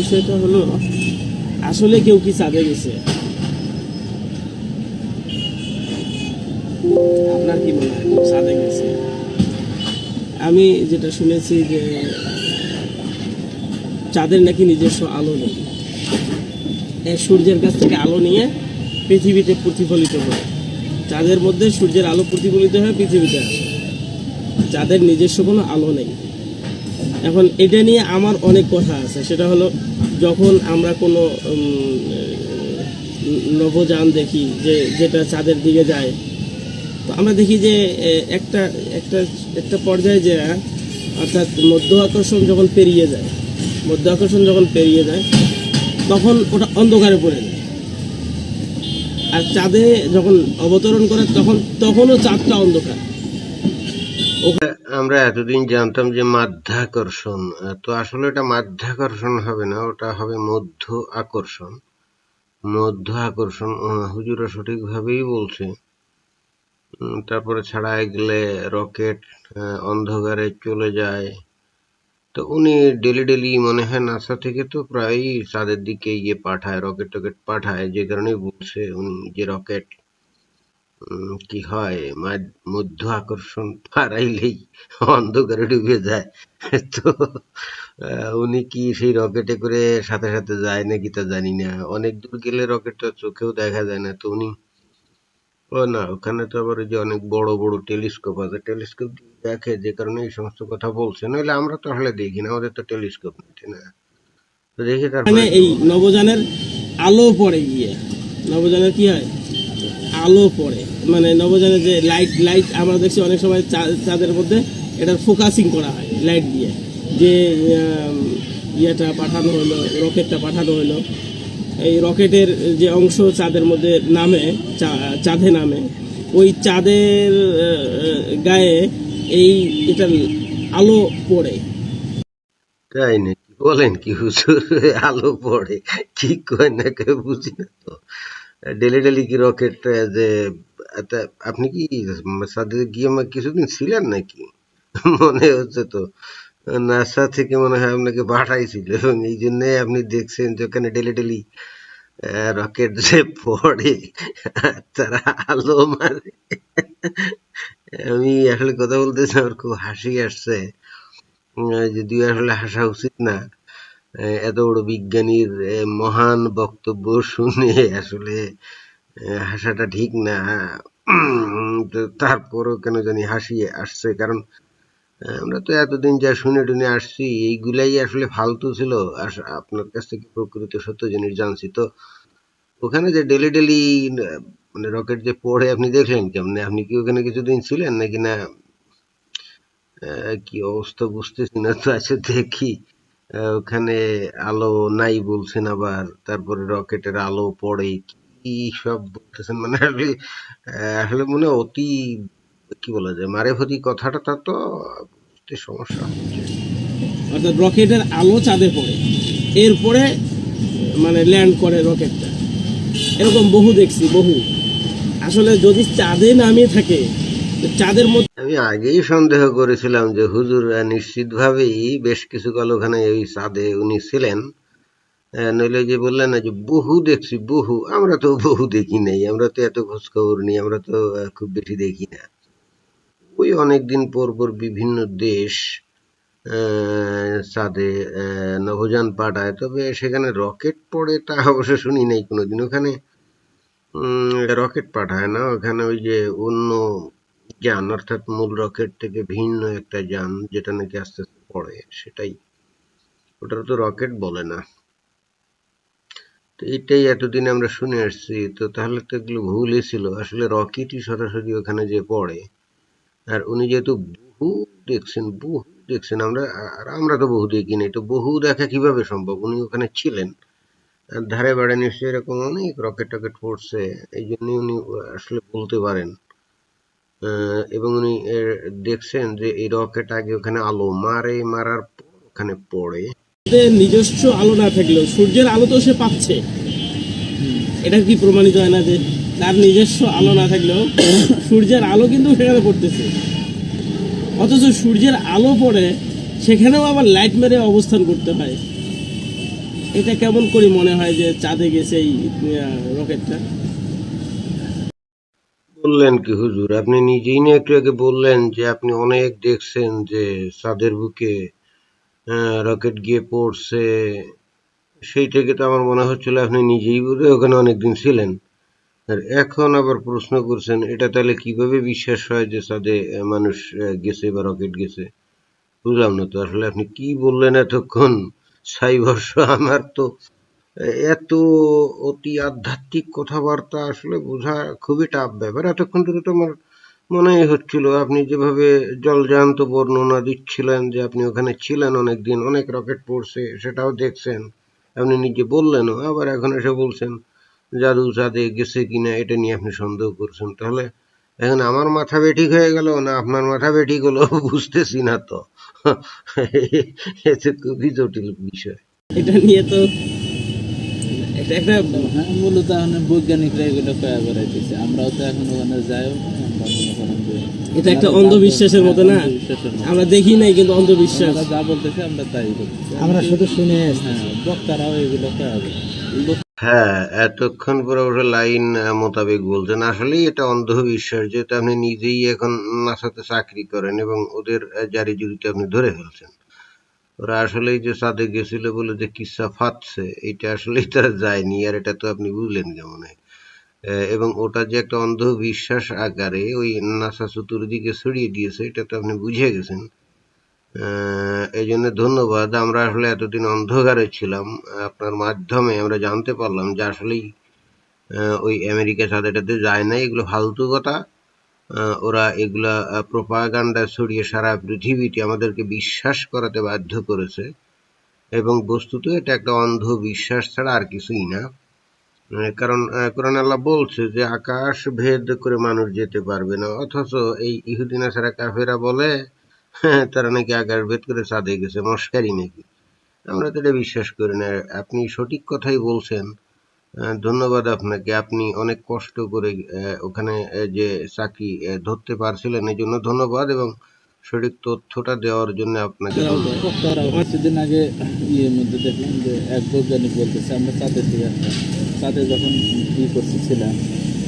বিষয়টা হলো, আসলে কেউ কি চাঁদে গেছে? আপনার কি মনে হয় চাঁদে গেছে? আমি যেটা শুনেছি যে, চাঁদের নাকি নিজস্ব আলো নেই। সূর্যের কাছ থেকে আলো নিয়ে পৃথিবীতে প্রতিফলিত হয়। চাঁদের মধ্যে সূর্যের আলো প্রতিফলিত হয়ে পৃথিবীতে আসে। চাঁদের নিজস্ব কোনো আলো নেই। এখন এটা নিয়ে আমার অনেক কথা আছে। সেটা হলো, যখন আমরা কোনো নভোযান দেখি যে, যেটা চাঁদের দিকে যায়, তো আমরা দেখি যে একটা একটা একটা পর্যায়ে যে, অর্থাৎ মধ্য আকর্ষণ যখন পেরিয়ে যায়, মধ্য আকর্ষণ যখন পেরিয়ে যায়, তখন ওটা অন্ধকারে পড়ে যায়। আর চাঁদে যখন অবতরণ করে, তখন, তখনও চাঁদটা অন্ধকার। আমরা এতদিন জানতাম যে মাধ্যাকর্ষণ, তো আসলে এটা মাধ্যাকর্ষণ হবে না, ওটা হবে মধ্য আকর্ষণ। মধ্য আকর্ষণ হুজুরা সঠিকভাবেই বলছে। তারপরে ছাড়া গেলে রকেট অন্ধকারে চলে যায়। তো উনি ডেলি ডেলি, মনে হয় নাসা থেকে তো প্রায়ই চাঁদের দিকে ইয়ে পাঠায়, রকেট টকেট পাঠায়, যে কারণে বলছে উনি যে রকেট কি হয়? মধ্য আকর্ষণ হারাইলেই অন্ধকারে ডুবে যায়। তো উনি কি সেই রকেটে করে সাথে সাথে যায় নাকি তা জানি না। অনেক দূর গেলে রকেটটা চোখেও দেখা যায় না। তো উনি ও না ওখানে তো আবার ওই যে অনেক বড় বড় টেলিস্কোপ আছে। টেলিস্কোপ দেখে যে কারণে এই সমস্ত কথা বলছে। নইলে আমরা তো আসলে দেখি না আমাদের তো টেলিস্কোপ নেই না? তো দেখি মানে তারপরে এই নবযানের আলো পড়ে গিয়ে। নবযানের কি হয়? আলো পড়ে। মানে নবযানের যে লাইট লাইট আমরা দেখছি অনেক সময় চাঁদের মধ্যে এটার ফোকাসিং করা হয় লাইট দিয়ে। যে ইয়েটা পাঠানো হলো রকেটটা পাঠানো হলো। এই রকেটের যে অংশ চাঁদের মধ্যে নামে চাঁদে নামে, ওই চাঁদের গায়ে এই এটার আলো পড়ে। তাই নাকি? বলেন কি হুজুর, আলো পড়ে। কি কয় না বুঝি না তো। ডেলি ডেলি কি রকেট যে আপনি কি সাথে গিয়ে কিছুদিন ছিলেন নাকি? মনে হচ্ছে তো। নাসা থেকে মনে হয় আপনাকে পাঠাইছিল। এবং এই জন্য আপনি দেখছেন যে ওখানে ডেলি ডেলি রকেট যে পড়ে, তারা আলো মারে। আমি আসলে কথা বলতেছি আমার খুব হাসি আসছে। যদিও আসলে হাসা উচিত না। এত বড় বিজ্ঞানীর মহান বক্তব্য শুনে আসলে হাসাটা ঠিক না। তারপরও কেন জানি হাসি আসছে, কারণ আমরা তো এতদিন যা শুনে টুনে আসছি, এইগুলাই আসলে ফালতু ছিল। আপনার কাছ থেকে প্রকৃত সত্য জিনিস জানছি। তো ওখানে যে ডেলি ডেলি মানে রকেট যে পড়ে, আপনি দেখলেন কেমনে? আপনি কি ওখানে কিছুদিন ছিলেন নাকি না? কি অবস্থা বুঝতেছি না, তো আচ্ছা দেখি। ওখানে আলো নাই বলছেন আবার, তারপরে রকেটের আলো পড়ে, কি সব বলতেছেন? মানে আসলে আসলে মনে অতি, কি বলা যায়, মারেফতি কথাটা তা তো সমস্যা হচ্ছে। অর্থাৎ রকেটের আলো চাঁদে পড়ে। এরপরে মানে ল্যান্ড করে রকেটটা। এরকম বহু দেখছি, বহু। আসলে যদি চাঁদে নামিয়ে থাকে চাঁদের মধ্যে আমি আগেই সন্দেহ করেছিলাম যে হুজুর আহ, নিশ্চিতভাবেই বেশ কিছু কাল ওখানে ওই সাদে উনি ছিলেন। নইলে যে বললেন না যে বহু দেখছি বহু। আমরা তো বহু দেখি নাই আমরা তো এত খোঁজ খবর নেই আমরা তো খুব বেশি দেখি না। ওই অনেকদিন পর পর বিভিন্ন দেশ চাঁদে নভোযান পাঠায় তবে সেখানে রকেট পড়ে তা অবশ্য শুনি নাই কোনোদিন। ওখানে রকেট পাঠায় না ওখানে ওই যে অন্য যান অর্থাৎ মূল রকেট থেকে ভিন্ন একটা যান যেটা নাকি আস্তে আস্তে পড়ে, সেটাই। ওটা তো রকেট বলে না। তো এটাই এতদিন আমরা শুনে আসছি, তো তাহলে তো এগুলো ভুলই ছিল। আসলে রকেটই সরাসরি ওখানে যে পড়ে, আর উনি যেহেতু বহু দেখছেন বহু দেখছেন, আমরা, আর আমরা তো বহু দেখিনি তো বহু দেখা কীভাবে সম্ভব? উনি ওখানে ছিলেন। ধারে বাড়ে নিশ্চয়ই এরকম অনেক রকেট টকেট পড়ছে, এই জন্যই উনি আসলে বলতে পারেন। এবং উনি দেখছেন যে এই রকেট আগে ওখানে আলো মারে, মারার ওখানে পড়ে। নিজস্ব আলো না থাকলেও সূর্যের আলো তো সে পাচ্ছে। এটা কি প্রমাণিত হয় না যে তার নিজস্ব আলো না থাকলেও সূর্যের আলো কিন্তু সেখানে পড়তেছে? অথচ সূর্যের আলো পড়ে, সেখানেও আবার লাইট মেরে অবস্থান করতে হয়। এটা কেমন করে মনে হয় যে চাঁদে গেছে এই রকেটটা বললেন কি হুজুর? আপনি নিজেই না একটু আগে বললেন যে আপনি অনেক দেখছেন যে চাঁদের বুকে রকেট গিয়ে পড়ছে। সেই থেকে তো আমার মনে হচ্ছিল আপনি নিজেই বলে ওখানে অনেকদিন ছিলেন। আর এখন আবার প্রশ্ন করছেন এটা তাহলে কীভাবে বিশ্বাস হয় যে আহ, মানুষ গেছে বা রকেট গেছে? বুঝলাম না তো আসলে আপনি কি বললেন এতক্ষণ? সাই বর্ষ আমার তো এত অতি আধ্যাত্মিক কথাবার্তা আসলে বোঝা খুবই টাফ ব্যাপার। এতক্ষণ ধরে তো আমার মনেই হচ্ছিল, আপনি যেভাবে জলজান্ত বর্ণনা দিচ্ছিলেন যে আপনি ওখানে ছিলেন অনেকদিন, অনেক রকেট পড়ছে, সেটাও দেখছেন। আপনি নিজে বললেনও, আবার এখন এসে বলছেন, জাদু চাঁদে গেছে কিনা, এটা নিয়ে আপনি সন্দেহ করছেন। তাহলে এখন আমার মাথা বেঠিক হয়ে গেল না আপনার মাথা বেঠিক হলো? বুঝতেছি না তো। এতে খুবই জটিল বিষয়। এটা নিয়ে তো একটা হ্যাঁ মূলত এখন বৈজ্ঞানিকরা এগুলো কয়া বেড়াইতেছে আমরাও তো এখন ওখানে যাইও এটা একটা অন্ধবিশ্বাসের মতো না? আমরা দেখি নাই কিন্তু অন্ধবিশ্বাস। আমরা যা বলতেছি আমরা তাই আমরা শুধু শুনে হ্যাঁ বক্তারাও এগুলো কয়া হ্যাঁ এতক্ষণ পরে অবশ্য লাইন মোতাবেক বলছেন। আসলেই এটা অন্ধবিশ্বাস যেহেতু আপনি নিজেই এখন নাসাতে চাকরি করেন এবং ওদের জারি জুড়িতে আপনি ধরে ফেলছেন। ওরা আসলেই যে চাঁদে গেছিল বলে যে কিসা ফাটছে, এটা আসলেই তারা যায়নি, আর এটা তো আপনি বুঝলেন কেমন এবং ওটা যে একটা অন্ধবিশ্বাস আকারে ওই নাসা চতুর্দিকে ছড়িয়ে দিয়েছে, এটা তো আপনি বুঝে গেছেন। এই জন্য ধন্যবাদ, আমরা আসলে এতদিন অন্ধকারে ছিলাম, আপনার মাধ্যমে আমরা জানতে পারলাম যে আসলেই ওই আমেরিকা চাঁদেটাতে যায় না এগুলো ফালতু কথা। ওরা এগুলা প্রোপাগান্ডা ছড়িয়ে সারা পৃথিবীতে আমাদেরকে বিশ্বাস করাতে বাধ্য করেছে। এবং বস্তুত এটা একটা অন্ধ বিশ্বাস ছাড়া আর কিছুই না। কারণ আহ, কোরআন আল্লাহ বলছে যে আকাশ ভেদ করে মানুষ যেতে পারবে না। অথচ এই ইহুদিনা ছাড়া কাফেরা বলে হ্যাঁ, তারা নাকি আকাশ ভেদ করে চাঁদে গেছে মস্কারি নাকি? আমরা তো এটা বিশ্বাস করি না। আপনি সঠিক কথাই বলছেন। ধন্যবাদ আপনাকে আপনি অনেক কষ্ট করে ওখানে যে চাকরি ধরতে পারছিলেন এই জন্য ধন্যবাদ এবং সঠিক তথ্যটা দেওয়ার জন্য আপনাকে কিছুদিন আগে ইয়ের মধ্যে দেখলাম যে এক বৈজ্ঞানিক বলতেছে আমরা চাঁদের চাঁদে যখন ই করতেছিলাম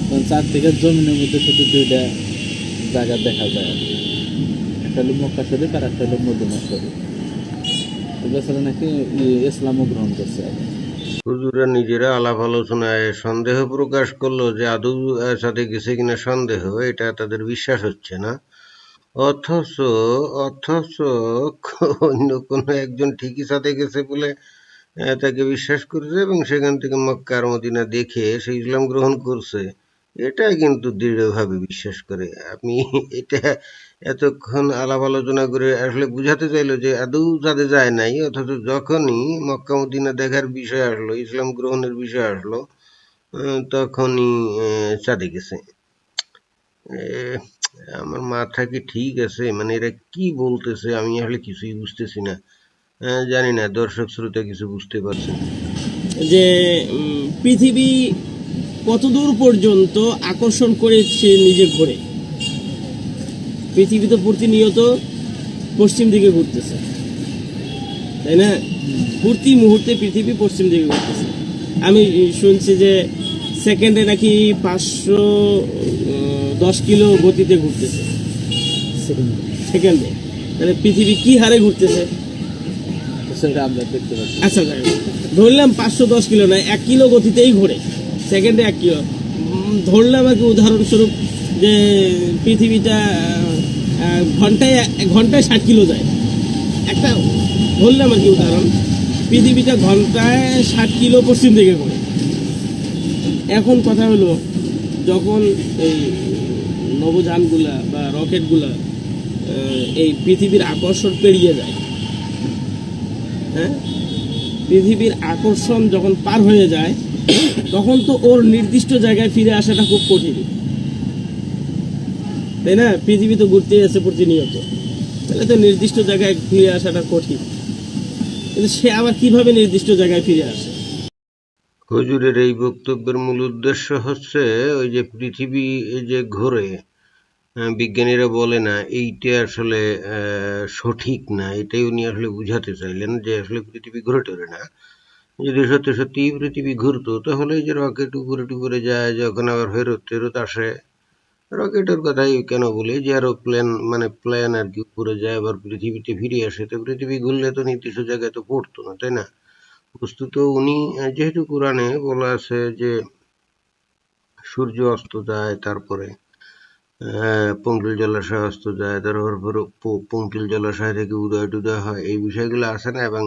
তখন চাঁদ থেকে জমিনের মধ্যে শুধু দুইটা জায়গা দেখা যায় আর কি। একটা হলো মক্কা শরীফ আর একটা হলো মদিনা শরীফ নাকি ইসলামও গ্রহণ করছে আর। হুজুরা নিজেরা আলাপ আলোচনায় সন্দেহ প্রকাশ করল যে আদৌ সাথে গেছে কিনা সন্দেহ, এটা তাদের বিশ্বাস হচ্ছে না। অথচ অথচ অন্য কোনো একজন ঠিকই সাথে গেছে বলে তাকে বিশ্বাস করেছে এবং সেখান থেকে মক্কার মদিনা দেখে সে ইসলাম গ্রহণ করছে। এটা কিন্তু দৃঢ়ভাবে বিশ্বাস করে। আপনি এটা এতক্ষণ আলাপ আলোচনা করে আসলে বুঝাতে চাইলো যে আদৌ যাতে যায় নাই, অথচ যখনই মক্কা দেখার বিষয় আসলো, ইসলাম গ্রহণের বিষয় আসলো তখনই চাঁদে গেছে। আমার মাথা কি ঠিক আছে? মানে এরা কি বলতেছে? আমি আসলে কিছুই বুঝতেছি না। জানি না দর্শক শ্রোতা কিছু বুঝতে পারছেন। যে পৃথিবী কতদূর পর্যন্ত আকর্ষণ করে সে নিজে ঘোরে? পৃথিবী তো প্রতিনিয়ত পশ্চিম দিকে ঘুরতেছে। তাই না? প্রতি মুহূর্তে পৃথিবী পশ্চিম দিকে ঘুরতেছে। আমি শুনছি যে সেকেন্ডে নাকি পাঁচশো দশ কিলো গতিতে ঘুরতেছে। সেকেন্ডে। তাহলে পৃথিবী কি হারে ঘুরতেছে? আচ্ছা ধরলাম পাঁচশো দশ কিলো নয় এক কিলো গতিতেই ঘোরে। সেকেন্ডে এক কিলো ধরলাম আর কি উদাহরণস্বরূপ যে পৃথিবীটা ঘন্টায় ঘন্টায় ষাট কিলো যায়। একটা ধরলাম আর কি উদাহরণ, পৃথিবীটা ঘন্টায় ষাট কিলো পশ্চিম দিকে করে। এখন কথা হলো, যখন এই নবযানগুলা বা রকেটগুলা এই পৃথিবীর আকর্ষণ পেরিয়ে যায় হ্যাঁ? পৃথিবীর আকর্ষণ যখন পার হয়ে যায় তখন তো ওর নির্দিষ্ট জায়গায় ফিরে আসাটা খুব কঠিন। তাই না? পৃথিবী তো ঘুরতে আছে প্রতিনিয়ত। তাহলে তো নির্দিষ্ট জায়গায় ফিরে আসাটা কঠিন। কিন্তু সে আবার কীভাবে নির্দিষ্ট জায়গায় ফিরে আসে? হুজুরের এই বক্তব্যের মূল উদ্দেশ্য হচ্ছে ওই যে পৃথিবী যে ঘোরে বিজ্ঞানীরা বলে না, এইটা আসলে সঠিক না। এটাই উনি আসলে বুঝাতে চাইলেন যে আসলে পৃথিবী ঘুরে টরে না। যদি সত্যি সত্যি পৃথিবী ঘুরতো তাহলে যে রকেট উপরে টুপুরে যায়, যখন আবার ফেরত ফেরত আসে। রকেটের কথাই কেন বলি, যে এরোপ্লেন মানে প্লেন আর কি উপরে যায়, আবার পৃথিবীতে ফিরে আসে, তো পৃথিবী ঘুরলে তো নির্দিষ্ট জায়গায় তো পড়তো না, তাই না? বস্তুত উনি যেহেতু কোরআনে বলা আছে যে সূর্য অস্ত যায়, তারপরে পঙ্কিল জলাশয় অস্ত যায়, তারপর পঙ্কিল জলাশয় থেকে উদয় টুদয় হয়, এই বিষয়গুলো আছে না, এবং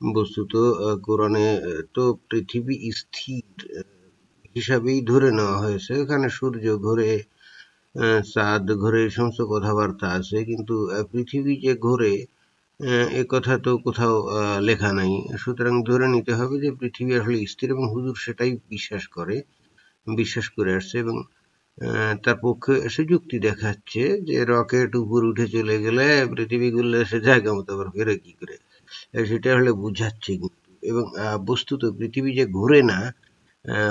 বস্তুত কোরআনে তো পৃথিবী স্থির হিসাবেই ধরে নেওয়া হয়েছে। এখানে সূর্য ঘোরে চাঁদ ঘোরে, এই সমস্ত কথাবার্তা আছে। কিন্তু পৃথিবী যে ঘোরে এ কথা তো কোথাও লেখা নাই। সুতরাং ধরে নিতে হবে যে, পৃথিবী আসলে স্থির এবং হুজুর সেটাই বিশ্বাস করে বিশ্বাস করে আসছে এবং তার পক্ষে এসে যুক্তি দেখাচ্ছে যে, রকেট উপর উঠে চলে গেলে পৃথিবী ঘুরলে সে জায়গা মতো আবার ফেরে কি করে? সেটা হলে বুঝাচ্ছে। কিন্তু এবং বস্তুত পৃথিবী যে ঘুরে না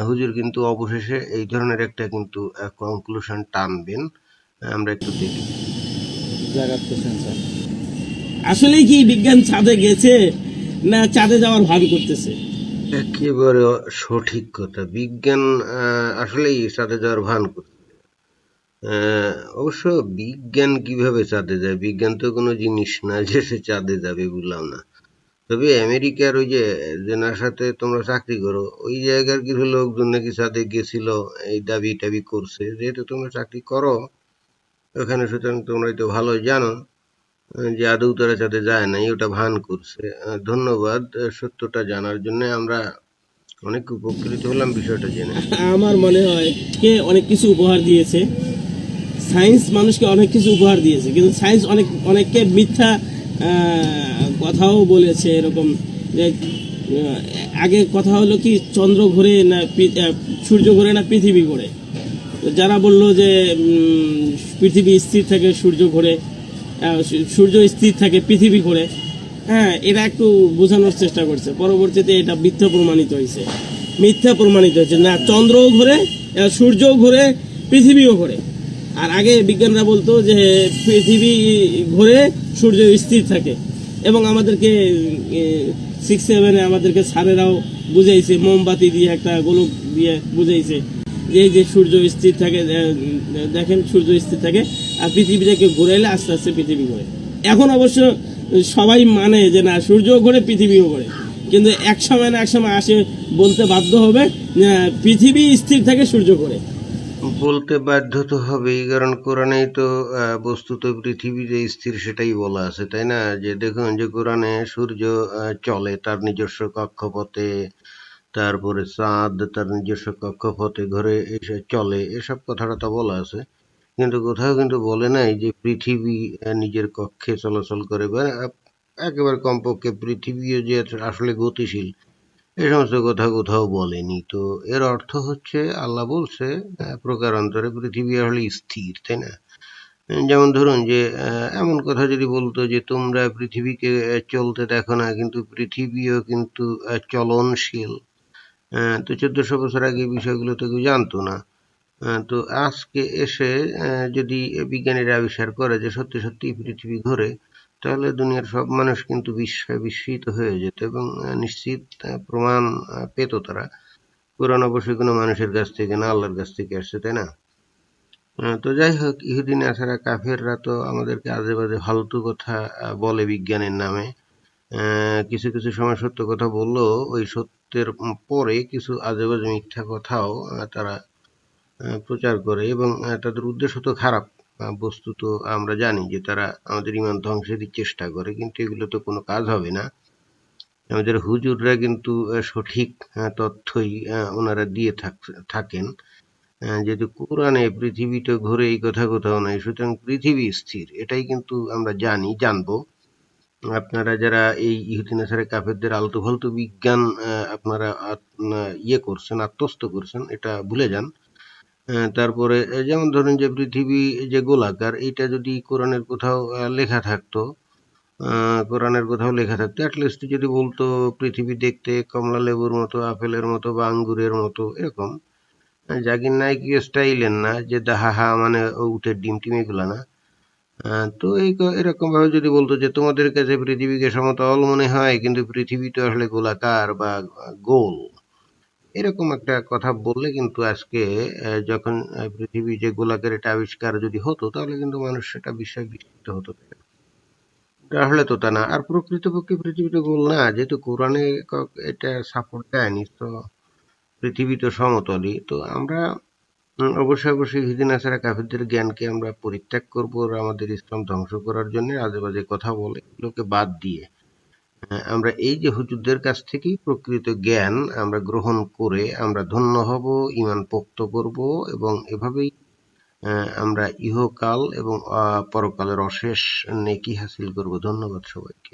হুজুর কিন্তু অবশেষে এই ধরনের একটা কিন্তু কনক্লুশন টানবেন। আমরা একটু দেখি। আসলেই কি বিজ্ঞান চাঁদে গেছে না চাঁদে যাওয়ার ভান করতেছে? একেবারে সঠিক কথা। বিজ্ঞান আহ, আসলেই চাঁদে যাওয়ার ভান করছে অবশ্য বিজ্ঞান কীভাবে চাঁদে যায়? বিজ্ঞান তো কোনো জিনিস না যে সে চাঁদে যাবে বললাম না। তবে আমেরিকার ওই যে যে নাসাতে তোমরা চাকরি করো, ওই জায়গার কিছু লোকজন নাকি চাঁদে গেছিল, এই দাবি টাবি করছে। যেহেতু তোমরা চাকরি করো, ওখানে সুতরাং তোমরা তো ভালো জানো যে আদৌ তারা চাঁদে যায় নাই, ওটা ভান করছে। ধন্যবাদ সত্যটা জানার জন্য আমরা অনেক উপকৃত হলাম বিষয়টা জেনে। আমার মনে হয় অনেক কিছু উপহার দিয়েছে। সায়েন্স মানুষকে অনেক কিছু উপহার দিয়েছে, কিন্তু সায়েন্স অনেক, অনেককে মিথ্যা কথাও বলেছে এরকম যে আগে কথা হলো কি চন্দ্র ঘোরে না সূর্য ঘোরে না পৃথিবী ঘোরে। যারা বলল যে পৃথিবী স্থির থাকে, সূর্য ঘোরে সূর্য স্থির থাকে, পৃথিবী ঘোরে হ্যাঁ এটা একটু বোঝানোর চেষ্টা করছে। পরবর্তীতে এটা মিথ্যা প্রমাণিত হয়েছে। মিথ্যা প্রমাণিত হয়েছে। না, চন্দ্রও ঘোরে সূর্যও ঘোরে, পৃথিবীও ঘোরে। আর আগে বিজ্ঞানরা বলতো যে পৃথিবী ঘোরে সূর্য স্থির থাকে। এবং আমাদেরকে সিক্স সেভেনে আমাদেরকে স্যারেরাও বুঝাইছে, মোমবাতি দিয়ে একটা গোলক দিয়ে বুঝাইছে যে যে সূর্য স্থির থাকে দেখেন সূর্য স্থির থাকে, আর পৃথিবীটাকে ঘুরাইলে আস্তে আস্তে পৃথিবী ঘোরে। এখন অবশ্য সবাই মানে যে না, সূর্যও ঘোরে, পৃথিবীও ঘোরে। কিন্তু এক সময় না এক সময় আসে বলতে বাধ্য হবে পৃথিবী স্থির থাকে, সূর্য ঘোরে। বলতে বাধ্য তো হবেই, কারণ কোরআনেই তো বস্তুত পৃথিবী যে স্থির সেটাই বলা আছে, তাই না? যে দেখুন যে কোরআনে সূর্য চলে তার নিজস্ব কক্ষপথে, তারপরে চাঁদ তার নিজস্ব কক্ষপথে ঘরে এসে চলে, এসব কথাটা তো বলা আছে। কিন্তু কোথাও কিন্তু বলে নাই যে পৃথিবী নিজের কক্ষে চলাচল করে, বা একেবারে কমপক্ষে পৃথিবীও যে আসলে গতিশীল এই সমস্ত কথা কোথাও বলেনি। তো এর অর্থ হচ্ছে, আল্লাহ বলছে প্রকারান্তরে পৃথিবী আসলে স্থির, তাই না? যেমন ধরুন যে এমন কথা যদি বলতো যে, তোমরা পৃথিবীকে চলতে দেখো না, কিন্তু পৃথিবীও কিন্তু চলনশীল। তো চোদ্দশো বছর আগে বিষয়গুলো তো কেউ জানতো না। তো আজকে এসে যদি বিজ্ঞানীরা আবিষ্কার করে যে, সত্যি সত্যি পৃথিবী ঘোরে তাহলে দুনিয়ার সব মানুষ কিন্তু বিস্ময় বিস্মিত হয়ে যেত এবং নিশ্চিত প্রমাণ পেত তারা। কোরআন অবশ্যই কোনো মানুষের কাছ থেকে না, আল্লাহর কাছ থেকে আসছে, তাই না? তো যাই হোক ইহুদি নাসারা কাফেররা তো আমাদেরকে আজে বাজে ফালতু কথা বলে বিজ্ঞানের নামে। কিছু কিছু সময় সত্য কথা বললেও ওই সত্যের পরে কিছু আজে বাজে মিথ্যা কথাও তারা প্রচার করে এবং তাদের উদ্দেশ্য তো খারাপ। বস্তুত আমরা জানি যে তারা আমাদের ইমান ধ্বংসেরই চেষ্টা করে, কিন্তু এগুলো তো কোনো কাজ হবে না। আমাদের হুজুররা কিন্তু সঠিক তথ্যই ওনারা দিয়ে থাক- থাকেন। যেহেতু কোরআনে পৃথিবীটা ঘুরে এই কথা কোথাও নাই, সুতরাং পৃথিবী স্থির, এটাই কিন্তু আমরা জানি, জানব। আপনারা যারা এই ইহুদিন আসারে কাফেরদের আলতু ফালতু বিজ্ঞান আপনারা ইয়ে করছেন, আত্মস্থ করছেন, এটা ভুলে যান। আহ, তারপরে যেমন ধরুন যে পৃথিবী যে গোলাকার এটা যদি কোরআনের কোথাও লেখা থাকতো কোরআনের কোথাও লেখা থাকতো অ্যাটলিস্ট যদি বলতো পৃথিবী দেখতে কমলা লেবুর মতো আপেলের মতো বা আঙ্গুরের মতো এরকম আহ, জাকির নায়ক স্টাইলের না যে দাহা হা মানে ও উঠের ডিম টিম এগুলা না তো এই এরকম ভাবে যদি বলতো যে তোমাদের কাছে পৃথিবীকে সমতল মনে হয় কিন্তু পৃথিবী তো আসলে গোলাকার বা গোল। এরকম একটা কথা বললে কিন্তু আজকে যখন পৃথিবী যে গোলাকার এটা আবিষ্কার যদি হতো, তাহলে কিন্তু মানুষ সেটা বিষয়ে বিস্মিত হতো আসলে তো তা না। আর প্রকৃতপক্ষে পৃথিবীটা গোল না, যেহেতু কোরআনে এটা সাপোর্ট দেয়নি, তো পৃথিবী তো সমতলই। তো আমরা অবশ্যই অবশ্যই হিদিন আসারা কাফিরদের জ্ঞানকে আমরা পরিত্যাগ করব, আর আমাদের ইসলাম ধ্বংস করার জন্য আজেবাজে কথা বলে, এগুলোকে বাদ দিয়ে আমরা এই যে হুজুরদের কাছ থেকেই প্রকৃত জ্ঞান আমরা গ্রহণ করে আমরা ধন্য হব ইমান পোক্ত করব এবং এভাবেই আমরা ইহকাল এবং পরকালের অশেষ নেকি হাসিল করব। ধন্যবাদ সবাইকে।